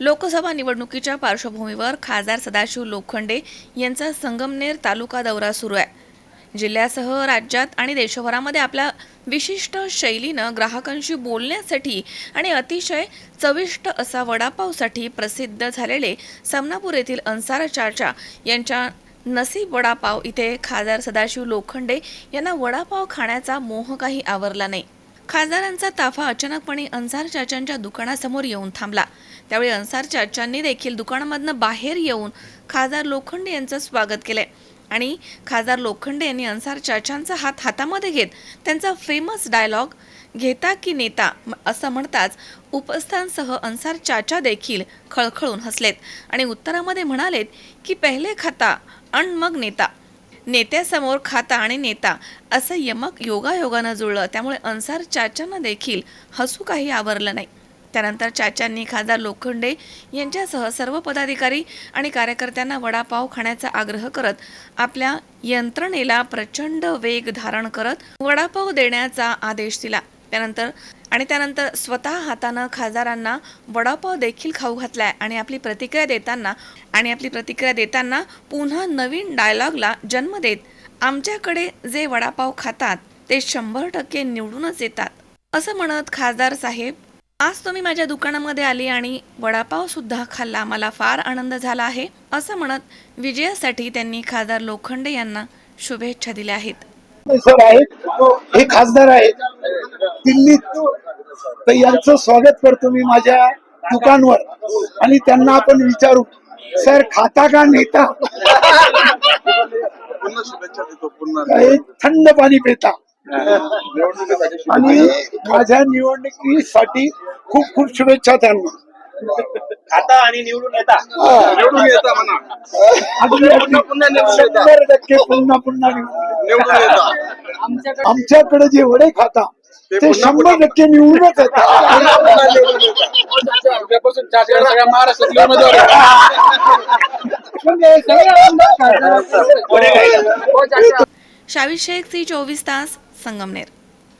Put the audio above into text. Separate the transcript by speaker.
Speaker 1: लोकसभा निवडणुकीच्या पार्श्वभूमीवर खासदार सदाशिव लोखंडे यांचा संगमनेर तालुका दौरा सुरू आहे. जिल्ह्यासह राज्यात आणि देशभरामध्ये आपल्या विशिष्ट शैलीनं ग्राहकांशी बोलण्यासाठी आणि अतिशय चविष्ट असा वडापावसाठी प्रसिद्ध झालेले समनापूर येथील अन्सार चाचा यांच्या नसीब वडापाव इथे खासदार सदाशिव लोखंडे यांना वडापाव खाण्याचा मोह काही आवरला नाही. खासदारांचा ताफा अचानकपणे अन्सार चाचांच्या दुकानासमोर येऊन थांबला. त्यावेळी अन्सार चाचांनी देखील दुकानामधनं बाहेर येऊन खासदार लोखंडे यांचं स्वागत केलंय. आणि खासदार लोखंडे यांनी अन्सार चाचांचा हात हातामध्ये घेत त्यांचा फेमस डायलॉग घेता की नेता असं म्हणताच उपस्थांसह अन्सार चाचा देखील खळखळून हसलेत. आणि उत्तरामध्ये म्हणालेत की पहिले खाता आणि मग नेता. नेत्यासमोर खाता आणि नेता असं यमक योगायोगानं जुळलं. त्यामुळे अन्सार चाचांना देखील हसू काही आवरलं नाही. त्यानंतर चाचांनी खासदार लोखंडे यांच्यासह सर्व पदाधिकारी आणि कार्यकर्त्यांना वडापाव खाण्याचा आग्रह करत आपल्या यंत्रणेला प्रचंड वेग धारण करत वडापाव देण्याचा आदेश दिला. त्यानंतर आणि त्यानंतर स्वतः हातानं खासदारांना वडापाव देखील खाऊ घातलाय आणि आपली प्रतिक्रिया देताना आणि आपली प्रतिक्रिया देताना पुन्हा नवीन डायलॉगला जन्म देत आमच्याकडे जे वडापाव खातात ते शंभर टक्के निवडूनच येतात असं म्हणत खासदार साहेब. आज तुम्ही माझ्या दुकानामध्ये आली आणि वडापाव सुद्धा खाल्ला मला फार आनंद झाला आहे असं म्हणत विजयासाठी त्यांनी खासदार लोखंडे यांना शुभेच्छा दिल्या आहेत.
Speaker 2: सर आहेत हे खासदार आहेत. दिल्लीत तर यांचं स्वागत करतो मी माझ्या दुकानवर. आणि त्यांना आपण विचारू सर खाता का नेता
Speaker 3: पुन्हा शुभेच्छा देतो पुन्हा
Speaker 2: काय थंड पाणी पिता. आणि माझ्या निवडणुकीसाठी खूप खूप शुभेच्छा त्यांना.
Speaker 3: खाता आणि निवडून येता.
Speaker 2: हा.
Speaker 3: निवडून येता म्हणा. पुन्हा पुन्हा निवडून येता.
Speaker 2: शंभर टक्के पुन्हा पुन्हा निवडून
Speaker 3: निवडून येता.
Speaker 2: आमच्याकडे जे वडे खाता
Speaker 3: ते
Speaker 2: शंभर टक्के निवडूनच
Speaker 3: सगळ्या महाराष्ट्रातले उमेदवार
Speaker 1: शावी शेख सी चोवीस तास संगमनेर.